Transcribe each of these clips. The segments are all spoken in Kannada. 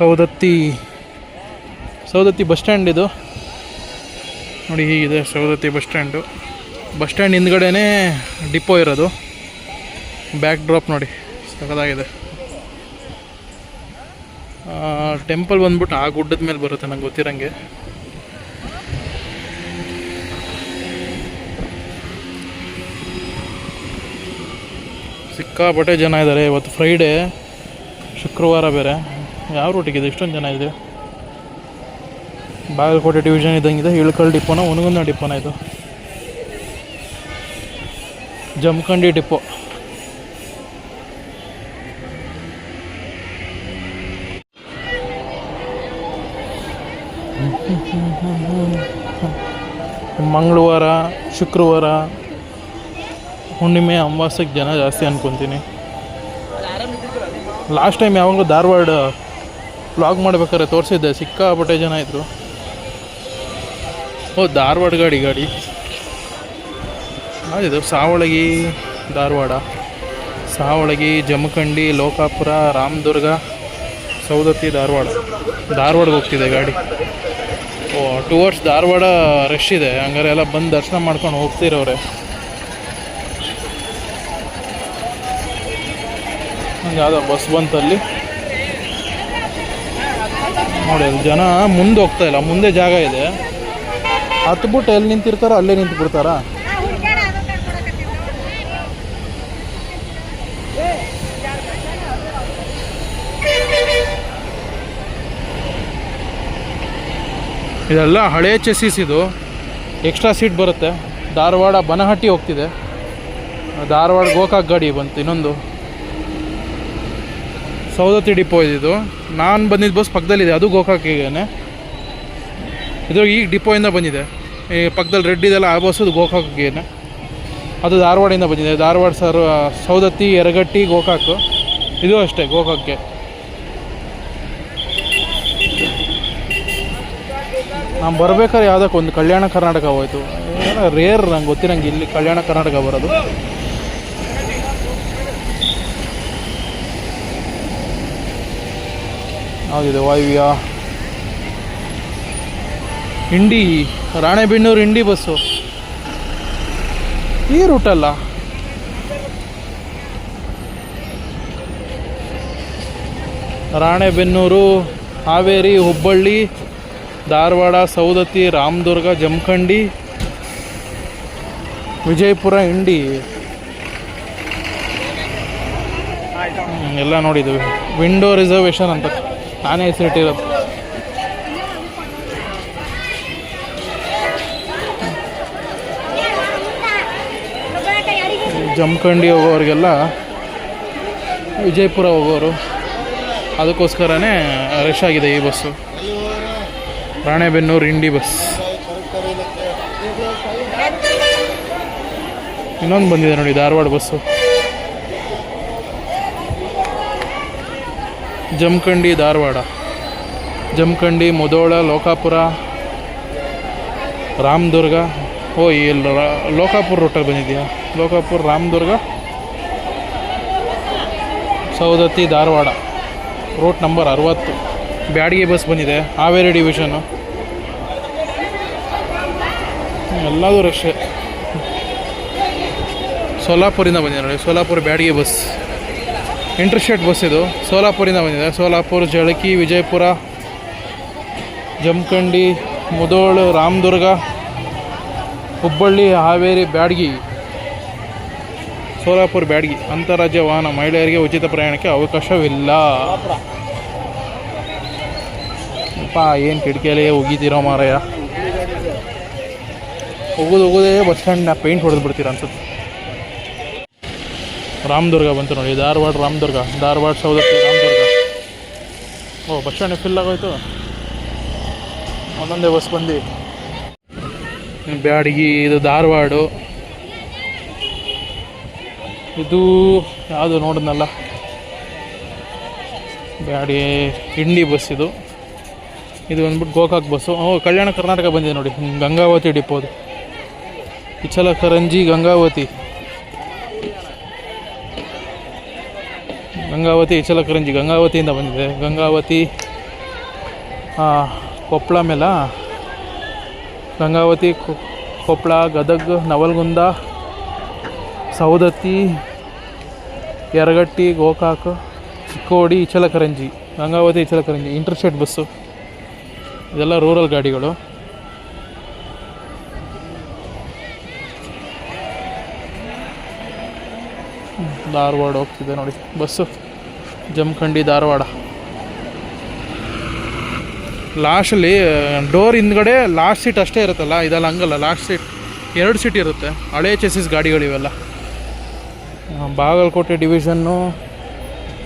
ಸೌದತ್ತಿ ಸೌದತ್ತಿ ಬಸ್ ಸ್ಟ್ಯಾಂಡ್ ಇದು. ನೋಡಿ ಹೀಗಿದೆ Saundatti bus stand. Bus stand ಹಿಂದ್ಗಡೆನೇ depot ಇರೋದು. ಬ್ಯಾಕ್ ಡ್ರಾಪ್ ನೋಡಿ ಸಕದಾಗಿದೆ ಟೆಂಪಲ್ ಬಂದ್ಬಿಟ್ಟು ಆ ಗುಡ್ಡದ ಮೇಲೆ ಬರುತ್ತೆ ನಂಗೆ ಗೊತ್ತಿರಂಗೆ. ಸಿಕ್ಕಾಪಟ್ಟೆ ಜನ ಇದ್ದಾರೆ. ಇವತ್ತು ಫ್ರೈಡೇ ಶುಕ್ರವಾರ ಬೇರೆ. ಯಾವ ರೂಟಿಗಿದೆ ಇಷ್ಟೊಂದು ಜನ ಇದೆ ಬಾಗಲಕೋಟೆ ಡಿವಿಷನ್ ಇದ್ದಂಗಿದೆ, ಇಳ್ಕಲ್ ಡಿಪೋನ ಒಣಗುಂದ ಡಿಪೋನ ಇದು. ಜಮಖಂಡಿ ಡಿಪೋ. ಮಂಗಳವಾರ, ಶುಕ್ರವಾರ, ಹುಣ್ಣಿಮೆ ಅಮಾವಾಸ್ಯಕ್ಕೆ ಜನ ಜಾಸ್ತಿ ಅನ್ಕೊತೀನಿ. ಲಾಸ್ಟ್ ಟೈಮ್ ಯಾವಾಗಲೂ ಧಾರವಾಡ ವ್ಲಾಗ್ ಮಾಡ್ಬೇಕಾದ್ರೆ ತೋರಿಸಿದ್ದೆ, ಸಿಕ್ಕಾಪಟ್ಟೆ ಜನ ಇದ್ದರು ಓ, ಧಾರವಾಡ ಗಾಡಿ ಗಾಡಿ. ಇದು ಸಾವಳಗಿ, ಧಾರವಾಡ. ಸಾವಳಗಿ, ಜಮಖಂಡಿ, ಲೋಕಾಪುರ, ರಾಮದುರ್ಗ ಸೌದತ್ತಿ ಧಾರವಾಡ. ಧಾರವಾಡಗೆ ಹೋಗ್ತಿದೆ ಗಾಡಿ. ಓ ಟುವರ್ಡ್ಸ್ ಧಾರವಾಡ ರಶ್ ಇದೆ. ಹಂಗಾರೆ ಎಲ್ಲ ಬಂದು ದರ್ಶನ ಮಾಡ್ಕೊಂಡು ಹೋಗ್ತಿರೋರೆ. ಯಾವುದೋ ಬಸ್ ಬಂತಲ್ಲಿ. ನೋಡಿ ಜನ ಮುಂದೆ ಹೋಗ್ತಾ ಇಲ್ಲ, ಮುಂದೆ ಜಾಗ ಇದೆ. ಹತ್ಬಿಟ್ಟು ಎಲ್ಲಿ ನಿಂತಿರ್ತಾರೋ ಅಲ್ಲೇ ನಿಂತು ಬಿಡ್ತಾರ ಇದೆಲ್ಲ ಹಳೆ ಚೆಸ್ಸಿಸ್ ಇದು. ಎಕ್ಸ್ಟ್ರಾ ಸೀಟ್ ಬರುತ್ತೆ. ಧಾರವಾಡ ಬನಹಟ್ಟಿ ಹೋಗ್ತಿದೆ. ಧಾರವಾಡ ಗೋಕಾಕ್ ಗಾಡಿ ಬಂತು, ಇನ್ನೊಂದು. ಸೌದತ್ತಿ ಡಿಪೋ ಇದಿದು ನಾನು ಬಂದಿದ್ದ ಬಸ್ ಪಕ್ಕದಲ್ಲಿದೆ ಅದು ಗೋಕಾಕಿಗೇನೆ ಇದು ಈಗ ಡಿಪೋಯಿಂದ ಬಂದಿದೆ. ಈ ಪಕ್ಕದಲ್ಲಿ ರೆಡ್ ಇದೆಲ್ಲ ಆ ಬಸ್ಸು, ಅದು ಗೋಕಾಕಿಗೇನೆ ಅದು ಧಾರವಾಡಿಂದ ಬಂದಿದೆ. ಧಾರವಾಡ ಸರ್ ಸೌದತ್ತಿ ಎರಗಟ್ಟಿ ಗೋಕಾಕ್. ಇದು ಅಷ್ಟೇ, ಗೋಕಾಕ್ಗೆ. ನಾನು ಬರಬೇಕಾದ್ರೆ ಯಾವುದಕ್ಕೆ ಒಂದು ಕಲ್ಯಾಣ ಕರ್ನಾಟಕ ಹೋಯ್ತು. ಏನೋ ರೇರ್ ನಂಗೆ ಗೊತ್ತಿರಂಗೆ ಇಲ್ಲಿ ಕಲ್ಯಾಣ ಕರ್ನಾಟಕ ಬರೋದು. ಯಾವುದಿದೆ ವಾಯುವ್ಯ ಇಂಡಿ ರಾಣೆಬೆನ್ನೂರು ಇಂಡಿ ಬಸ್ಸು ಈ ರೂಟಲ್ಲ ರಾಣೆಬೆನ್ನೂರು, ಹಾವೇರಿ, ಹುಬ್ಬಳ್ಳಿ, ಧಾರವಾಡ ಸೌದತ್ತಿ ರಾಮದುರ್ಗ, ಜಮಖಂಡಿ, ವಿಜಯಪುರ ಇಂಡಿ ಎಲ್ಲ ನೋಡಿದ್ದೀವಿ. ವಿಂಡೋ ರಿಸರ್ವೇಷನ್ ಅಂತ. ನಾನೇ ಹೆಸರಿಟ್ಟಿರೋ ಜಮಖಂಡಿ ಹೋಗೋರಿಗೆಲ್ಲ ವಿಜಯಪುರ ಹೋಗೋರು. ಅದಕ್ಕೋಸ್ಕರನೇ ರಶ್ ಆಗಿದೆ ಈ ಬಸ್ಸು ರಾಣೆಬೆನ್ನೂರು ಇಂಡಿ ಬಸ್ ಇನ್ನೊಂದು ಬಂದಿದೆ ನೋಡಿ ಧಾರವಾಡ ಬಸ್ಸು ಜಮಖಂಡಿ, ಧಾರವಾಡ. ಜಮಖಂಡಿ, ಮುದೋಳ, ಲೋಕಾಪುರ, ರಾಮದುರ್ಗ. ಓ ರಾ- ಲೋಕಾಪುರ ರೂಟಲ್ಲಿ ಬಂದಿದೆಯಾ ಲೋಕಾಪುರ, ರಾಮದುರ್ಗ ಸೌದತ್ತಿ ಧಾರವಾಡ. ರೂಟ್ ನಂಬರ್ ಅರವತ್ತು. ಬ್ಯಾಡಿಗೆ ಬಸ್ ಬಂದಿದೆ. ಹಾವೇರಿ ಡಿವಿಷನು ಎಲ್ಲದೂ ರಶ್ ಸೋಲಾಪುರಿಂದ ಬಂದಿದೆ ನೋಡಿ. Solapur Byadgi bus interstate bus ಇದು. ಸೋಲಾಪುರಿಂದ ಬಂದಿದೆ. ಸೋಲಾಪುರ, ಜಳಕಿ, ವಿಜಯಪುರ, ಜಮಖಂಡಿ, ಮುದೋಳು, ರಾಮದುರ್ಗ, ಹುಬ್ಬಳ್ಳಿ, ಹಾವೇರಿ, ಬ್ಯಾಡಗಿ. ಸೋಲಾಪುರ, ಬ್ಯಾಡಗಿ. ಅಂತಾರಾಜ್ಯ ವಾಹನ ಮಹಿಳೆಯರಿಗೆ ಉಚಿತ ಪ್ರಯಾಣಕ್ಕೆ ಅವಕಾಶವಿಲ್ಲ. ಅಪ್ಪ, ಏನು ಕಿಟಕಿಯಲ್ಲಿ ಉಗಿತೀರೋ ಮಾರಾಯ. ಹೋಗೋದು ಹೋಗೋದೇ ಬಸ್ ಸ್ಟ್ಯಾಂಡ್ನ ಪೇಂಟ್ ಹೊಡೆದು ಬಿಡ್ತೀರ ಅನ್ಸುತ್ತೆ. ರಾಮದುರ್ಗ ಬಂತು ನೋಡಿ, ಧಾರವಾಡ ರಾಮದುರ್ಗ, ಧಾರವಾಡ ಸೌದತ್ತಿ ರಾಮದುರ್ಗ. ಓ, ಬಸ್ ಸ್ಟ್ಯಾಂಡ್ ಫಿಲ್ ಆಗೋಯ್ತು. ಒಂದೊಂದೇ ಬಸ್ ಬಂದು ಬ್ಯಾಡಗಿ, ಇದು ಧಾರವಾಡ. ಇದು ಯಾವುದು ನೋಡಿದ್ನಲ್ಲ? ಬ್ಯಾಡಿ ಇಂಡಿ ಬಸ್ ಇದು. ಇದು ಬಂದ್ಬಿಟ್ಟು ಗೋಕಾಕ್ ಬಸ್ಸು ಓ, ಕಲ್ಯಾಣ ಕರ್ನಾಟಕ ಬಂದಿದೆ ನೋಡಿ, ಗಂಗಾವತಿ ಡಿಪೋದು. ಇಚಲಕರಂಜಿ ಗಂಗಾವತಿ. ಗಂಗಾವತಿ ಇಚಲಕರಂಜಿ ಗಂಗಾವತಿಯಿಂದ ಬಂದಿದೆ. ಗಂಗಾವತಿ ಕೊಪ್ಪಳ ಮೇಲ. ಗಂಗಾವತಿ ಕೊಪ್ಪಳ ಗದಗ, ನವಲ್ಗುಂದ ಸೌದತ್ತಿ ಯರಗಟ್ಟಿ, ಗೋಕಾಕ್, ಚಿಕ್ಕೋಡಿ ಇಚಲಕರಂಜಿ ಗಂಗಾವತಿ ಇಚಲಕರಂಜಿ ಇಂಟರ್ಸ್ಟೇಟ್ ಬಸ್ಸು ಇದೆಲ್ಲ ರೂರಲ್ ಗಾಡಿಗಳು. ಧಾರವಾಡ ಹೋಗ್ತಿದೆ ನೋಡಿ, ಬಸ್ಸು. ಜಮಖಂಡಿ ಧಾರವಾಡ. ಲಾಸ್ಟಲ್ಲಿ ಡೋರ್ ಹಿಂದ್ಗಡೆ ಲಾಸ್ಟ್ ಸೀಟ್ ಅಷ್ಟೇ ಇರುತ್ತಲ್ಲ, ಇದೆಲ್ಲ ಹಂಗಲ್ಲ ಲಾಸ್ಟ್ ಸೀಟ್ ಎರಡು ಸೀಟ್ ಇರುತ್ತೆ. ಹಳೆ ಚೆಸಿಸ್ ಗಾಡಿಗಳಿವೆಲ್ಲ. ಬಾಗಲಕೋಟೆ ಡಿವಿಷನ್ನು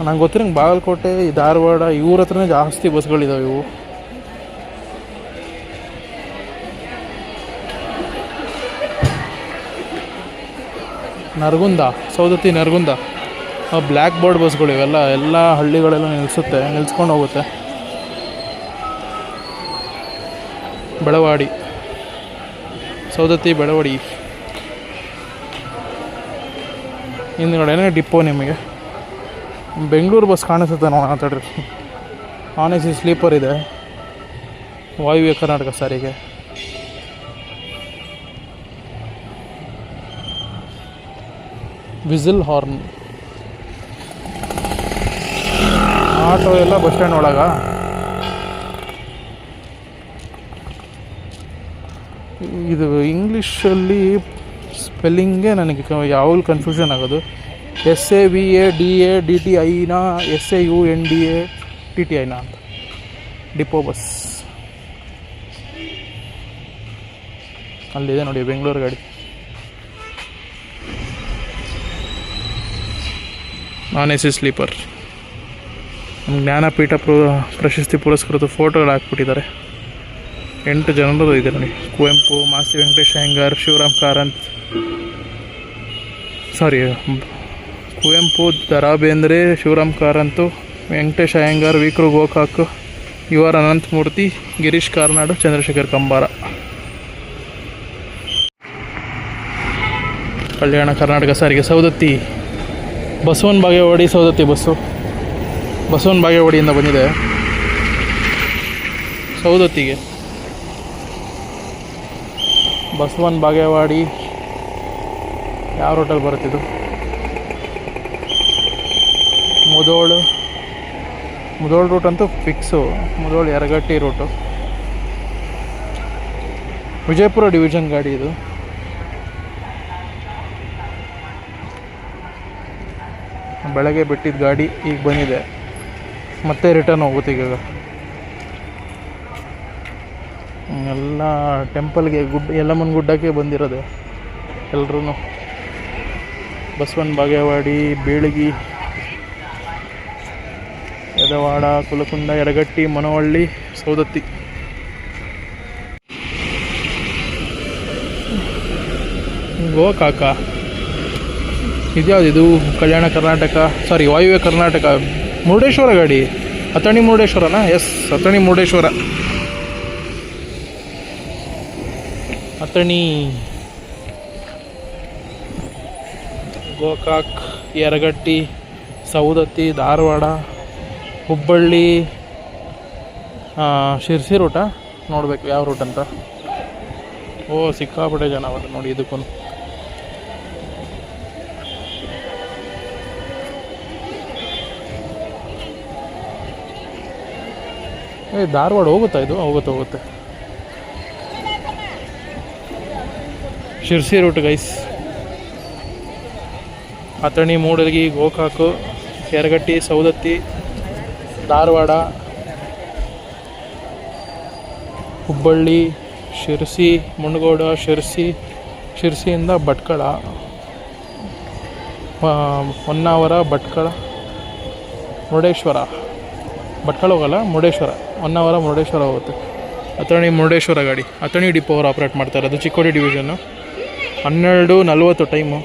ನಂಗೆ ಗೊತ್ತಿರಂಗೆ ಬಾಗಲಕೋಟೆ ಧಾರವಾಡ, ಇವ್ರ ಹತ್ರನೇ ಜಾಸ್ತಿ ಬಸ್ಗಳಿದಾವೆ ಇವು. ನರಗುಂದ ಸೌದತ್ತಿ ನರಗುಂದ. ಬ್ಲ್ಯಾಕ್ ಬೋರ್ಡ್ ಬಸ್ಗಳು ಇವೆಲ್ಲ, ಎಲ್ಲ ಹಳ್ಳಿಗಳೆಲ್ಲ ನಿಲ್ಲಿಸುತ್ತೆ ನಿಲ್ಸ್ಕೊಂಡು ಹೋಗುತ್ತೆ. ಬೆಳವಾಡಿ ಸೌದತ್ತಿ ಬೆಳವಾಡಿ. ಹಿಂದ್ಗಡೆನೇ ಡಿಪೋ ನಿಮಗೆ. ಬೆಂಗಳೂರು ಬಸ್ ಕಾಣಿಸುತ್ತೆ ನಾವು ಮಾತಾಡ್ರಿ ನಾನ್ ಎ ಸಿ ಸ್ಲೀಪರ್ ಇದೆ. ವಾಯುವ್ಯ ಕರ್ನಾಟಕ ಸಾರಿಗೆ. Whistle horn. ಆಟೋ ಎಲ್ಲ ಬಸ್ ಸ್ಟ್ಯಾಂಡ್ ಒಳಗ? ಇದು ಇಂಗ್ಲೀಷಲ್ಲಿ ಸ್ಪೆಲ್ಲಿಂಗೇ ನನಗೆ ಯಾವಾಗಲೂ ಕನ್ಫ್ಯೂಷನ್ ಆಗೋದು. S A V A D A D T ಐನ S A U N D A T T ಐನ ಅಂತ. ಡಿಪೋ ಬಸ್ ಅಲ್ಲಿದೆ ನೋಡಿ, ಬೆಂಗಳೂರು ಗಾಡಿ. ನಾನ್ ಎ ಸಿ ಸ್ಲೀಪರ್ ನಮ್ಮ ಜ್ಞಾನಪೀಠ ಪ್ರ, ಪ್ರಶಸ್ತಿ ಪುರಸ್ಕೃತ ಫೋಟೋಗಳು ಹಾಕ್ಬಿಟ್ಟಿದ್ದಾರೆ. ಎಂಟು ಜನರು ಇದೆ ನೋಡಿ. ಕುವೆಂಪು, ಮಾಸ್ತಿ ವೆಂಕಟೇಶ್ ಅಯ್ಯಂಗಾರ್ ಶಿವರಾಮ್ ಕಾರಂತ್. Sorry Kuvempu Da Ra Bendre Shivaram Karanth Venkatesh Iyengar ವಿಕ್ರು Gokak R Ananthamurthy Girish Karnad, Chandrashekhar Kambar. ಕಲ್ಯಾಣ ಕರ್ನಾಟಕ ಸಾರಿಗೆ ಸೌದತ್ತಿ ಬಸವನ ಬಾಗೇವಾಡಿ ಸೌದತ್ತಿ ಬಸ್ಸು. ಬಸವನ ಬಾಗೇವಾಡಿಯಿಂದ ಬಂದಿದೆ. ಸೌದತ್ತಿಗೆ ಬಸವನ ಬಾಗೇವಾಡಿ ಯಾವ ರೂಟಲ್ಲಿ ಬರುತ್ತಿದ್ದು? ಮುದೋಳು ಮುದೋಳು ರೂಟ್ ಅಂತೂ fix Mudhol Yaragatti route Vijayapura division ಗಾಡಿ ಇದು. ಬೆಳಗ್ಗೆ ಬಿಟ್ಟಿದ್ದ ಗಾಡಿ ಈಗ ಬಂದಿದೆ. ಮತ್ತೆ ರಿಟರ್ನ್ ಹೋಗುತ್ತೆ ಈಗ. ಎಲ್ಲ ಟೆಂಪಲ್ಗೆ ಗುಡ್, ಯಲ್ಲಮ್ಮನ ಗುಡ್ಡಕ್ಕೆ ಬಂದಿರೋದು. ಎಲ್ಲರೂ ಬಸವನ ಬಾಗೇವಾಡಿ, ಬೀಳಗಿ, ಯದವಾಡ, ಕುಲಕುಂದ ಎಡಗಟ್ಟಿ ಮನವಳ್ಳಿ, ಸೌದತ್ತಿ. ಗೋಕಾಕ ಇದ್ಯಾವುದು ಇದು ಕಲ್ಯಾಣ ಕರ್ನಾಟಕ ಸಾರಿ ವಾಯುವ್ಯ ಕರ್ನಾಟಕ, ಮುರುಡೇಶ್ವರ ಗಾಡಿ. ಅಥಣಿ ಮುರುಡೇಶ್ವರನಾ? ಎಸ್ ಅಥಣಿ ಮುರುಡೇಶ್ವರ. ಅಥಣಿ. ಗೋಕಾಕ್, ಯರಗಟ್ಟಿ ಸೌದತ್ತಿ ಧಾರವಾಡ, ಹುಬ್ಬಳ್ಳಿ ಶಿರ್ಸಿ ರೂಟ ನೋಡಬೇಕು ಯಾವ ರೂಟ್ ಅಂತ. ಓ, ಸಿಕ್ಕಾಪಟ್ಟೆ ಜನ ಅವರು ನೋಡಿ ಇದಕ್ಕೂ ಏ, ಧಾರವಾಡ ಹೋಗುತ್ತಾ ಇದು? ಹೋಗುತ್ತೆ ಹೋಗುತ್ತೆ. ಶಿರ್ಸಿ ರೂಟ್ ಗೈಸ್ ಅಥಣಿ ಮೂಡಲಗಿ ಗೋಕಾಕು, ಕೆರಗಟ್ಟಿ ಸೌದತ್ತಿ ಧಾರವಾಡ, ಹುಬ್ಬಳ್ಳಿ, ಶಿರ್ಸಿ ಮುಂಡಗೋಡ ಶಿರ್ಸಿ, ಶಿರ್ಸಿಯಿಂದ ಭಟ್ಕಳ ಹೊನ್ನಾವರ, ಭಟ್ಕಳ, ಮುರುಡೇಶ್ವರ. ಭಟ್ಕಳ ಹೋಗಲ್ಲ, ಮುರುಡೇಶ್ವರ. ಹೊನ್ನಾವರ ಮುರುಡೇಶ್ವರ ಹೋಗುತ್ತೆ. ಅಥಣಿ ಮುರುಡೇಶ್ವರ ಗಾಡಿ. ಅಥಣಿ ಡಿಪೋ ಅವರು ಆಪ್ರೇಟ್ ಮಾಡ್ತಾರೆ ಅದು ಚಿಕ್ಕೋಡಿ ಡಿವಿಷನ್ನು ಹನ್ನೆರಡು ನಲ್ವತ್ತು ಟೈಮು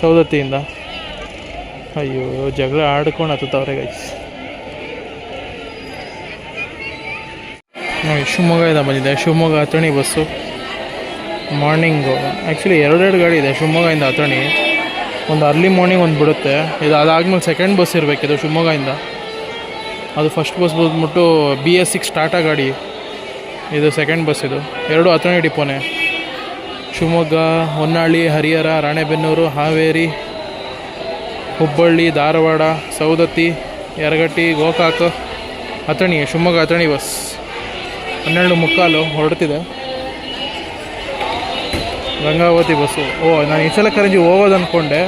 ಸೌದತ್ತಿಯಿಂದ ಅಯ್ಯೋ, ಜಗಳ ಆಡ್ಕೊಂಡು ಹತ್ತವ್ರೆ ಗೈಸ್ ನೋಡಿ ಇದೆ, ಬಂದಿದೆ. Shivamogga Athani bus morning actually ಎರಡೆರಡು ಗಾಡಿ ಇದೆ, ಶಿವಮೊಗ್ಗದಿಂದ ಅಥಣಿ. ಒಂದು ಅರ್ಲಿ ಮಾರ್ನಿಂಗ್ ಒಂದು ಬಿಡುತ್ತೆ. ಇದು ಅದಾದ್ಮೇಲೆ ಸೆಕೆಂಡ್ ಬಸ್ ಇರಬೇಕಿದು ಶಿವಮೊಗ್ಗದಿಂದ. ಅದು ಫಸ್ಟ್ ಬಸ್ ಬಂದ್ಬಿಟ್ಟು ಬಿ ಎಸ್ ಸಿಕ್ಸ್ ಟಾಟಾ ಗಾಡಿ. ಇದು ಸೆಕೆಂಡ್ ಬಸ್ ಇದು. ಎರಡು ಹತ್ತನೇ ಡಿಪೋನೆ. ಶಿವಮೊಗ್ಗ, ಹೊನ್ನಾಳಿ, ಹರಿಹರ, ರಾಣೆಬೆನ್ನೂರು, ಹಾವೇರಿ, ಹುಬ್ಬಳ್ಳಿ, ಧಾರವಾಡ ಸೌದತ್ತಿ ಯರಗಟ್ಟಿ, ಗೋಕಾಕ್, ಅಥಣಿ, ಶಿವಮೊಗ್ಗ ಅಥಣಿ ಬಸ್ ಹನ್ನೆರಡು ಮುಕ್ಕಾಲು ಹೊರಡ್ತಿದೆ. ಗಂಗಾವತಿ ಬಸ್ಸು ಓ, ನಾನು ಇಚಲಕರಂಜಿ ಹೋಗೋದು ಅಂದ್ಕೊಂಡೆ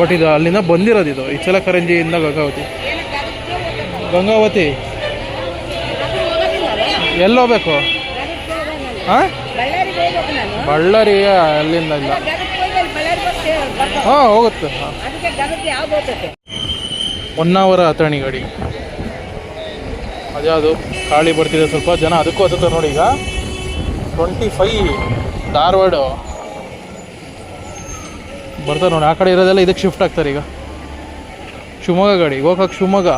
ಬಟ್ ಇದು ಅಲ್ಲಿಂದ ಬಂದಿರೋದು ಇದು. ಇಚಲಕರಂಜಿಯಿಂದ ಗಂಗಾವತಿ. ಗಂಗಾವತಿ. ಎಲ್ಲಿ ಹೋಗ್ಬೇಕು? ಹಾಂ ಬಳ್ಳಾರಿಗೆ ಅಲ್ಲಿಂದ ಇಲ್ಲ. ಬಳ್ಳಾರಿ ಹಾಂ, ಹೋಗುತ್ತೆ. ಹಾಂ ಅದಕ್ಕೆ ಗದಗಕ್ಕೆ ಯಾವ್ದು ಹೋಗ್ತೈತೆ ಒನ್ ಅವರ್ ಅಥಣಿ ಗಾಡಿ. ಅದ್ಯಾವುದು? ಗಾಳಿ ಬರ್ತಿದೆ ಸ್ವಲ್ಪ ಜನ. ಅದಕ್ಕೂ ಹತ್ತುತ್ತೆ ನೋಡಿ ಈಗ. Twenty five Dharwad. ಬರ್ತಾರೆ ನೋಡಿ. ಆ ಕಡೆ ಇರೋದೆಲ್ಲ ಇದಕ್ಕೆ ಶಿಫ್ಟ್ ಆಗ್ತಾರೆ ಈಗ. ಶಿವಮೊಗ್ಗ ಗಾಡಿ. ಹೋಗಕ್ಕೆ ಶಿವಮೊಗ್ಗ.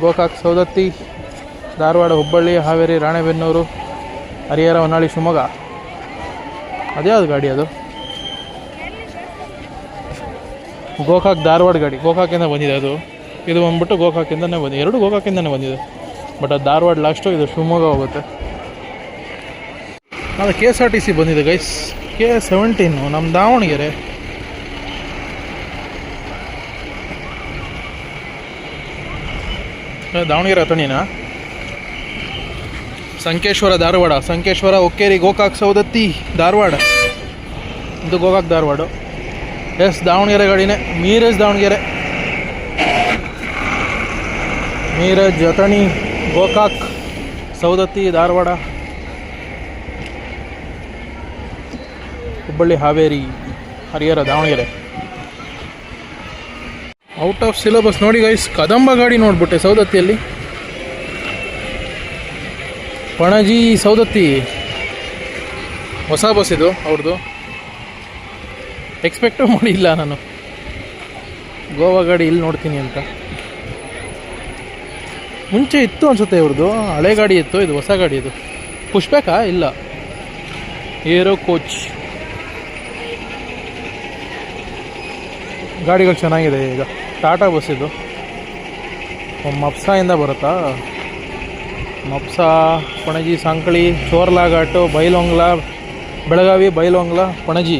ಗೋಕಾಕ್ ಸೌದತ್ತಿ ಧಾರವಾಡ ಹುಬ್ಬಳ್ಳಿ, ಹಾವೇರಿ, ರಾಣೆಬೆನ್ನೂರು, ಹರಿಹರ, ಹೊನ್ನಾಳಿ, ಶಿವಮೊಗ್ಗ. ಅದ್ಯಾವ್ದು ಗಾಡಿ ಅದು? ಗೋಕಾಕ್ ಧಾರವಾಡ ಗಾಡಿ. ಗೋಕಾಕಿಂದ ಬಂದಿದೆ ಅದು. ಇದು ಬಂದ್ಬಿಟ್ಟು ಗೋಕಾಕಿಂದನೇ ಬಂದಿದೆ. ಎರಡು ಗೋಕಾಕಿಂದನೇ ಬಂದಿದೆ. ಬಟ್ ಅದು ಧಾರವಾಡ ಲಾಸ್ಟು ಇದು ಶಿವಮೊಗ್ಗ ಹೋಗುತ್ತೆ. ಅದು K S R T C ಬಂದಿದೆ ಗೈಸ್ ಕೆ ಸೆವೆಂಟೀನು ನಮ್ಮ ದಾವಣಗೆರೆ. ದಾವಣಗೆರೆ ಅಥಣಿನ? ಸಂಕೇಶ್ವರ ಧಾರವಾಡ. ಸಂಕೇಶ್ವರ, ಒಕ್ಕೇರಿ, ಗೋಕಾಕ್ ಸೌದತ್ತಿ ಧಾರವಾಡ. ಇದು Gokak, Dharwad. Yes, Davanagere ಗಾಡಿನೇ. Miraj Davanagere. Miraj, Athani, Gokak Saundatti Dharwad. Hubballi, Haveri, Harihar, Davanagere. Out of syllabus ನೋಡಿ ಗೈಸ್ ಕದಂಬ ಗಾಡಿ ನೋಡ್ಬಿಟ್ಟೆ ಸೌದತ್ತಿಯಲ್ಲಿ ಪಣಜಿ ಸೌದತ್ತಿ ಹೊಸ ಬಸ್ ಇದು ಅವ್ರದ್ದು ಎಕ್ಸ್ಪೆಕ್ಟು ಮಾಡಿಲ್ಲ ನಾನು. ಗೋವಾ ಗಾಡಿ ಇಲ್ಲಿ ನೋಡ್ತೀನಿ ಅಂತ. ಮುಂಚೆ ಇತ್ತು ಅನ್ಸುತ್ತೆ ಇವ್ರದ್ದು ಹಳೆ ಗಾಡಿ ಇತ್ತು, ಇದು ಹೊಸ ಗಾಡಿ ಇದು. ಪುಷ್ಪಕಾ ಇಲ್ಲ. ಏರೋ ಕೋಚ್ ಗಾಡಿಗಳು ಚೆನ್ನಾಗಿದೆ ಈಗ. ಟಾಟಾ ಬಸ್ ಇದು. ಮಪ್ಸಾಯಿಂದ ಬರುತ್ತಾ? ಮಪ್ಸಾ ಪಣಜಿ ಸಾಂಕಳಿ ಚೋರ್ಲಾ ಘಾಟು ಬೈಲೊಂಗ್ಲಾ ಬೆಳಗಾವಿ ಬೈಲೊಂಗ್ಲಾ ಪಣಜಿ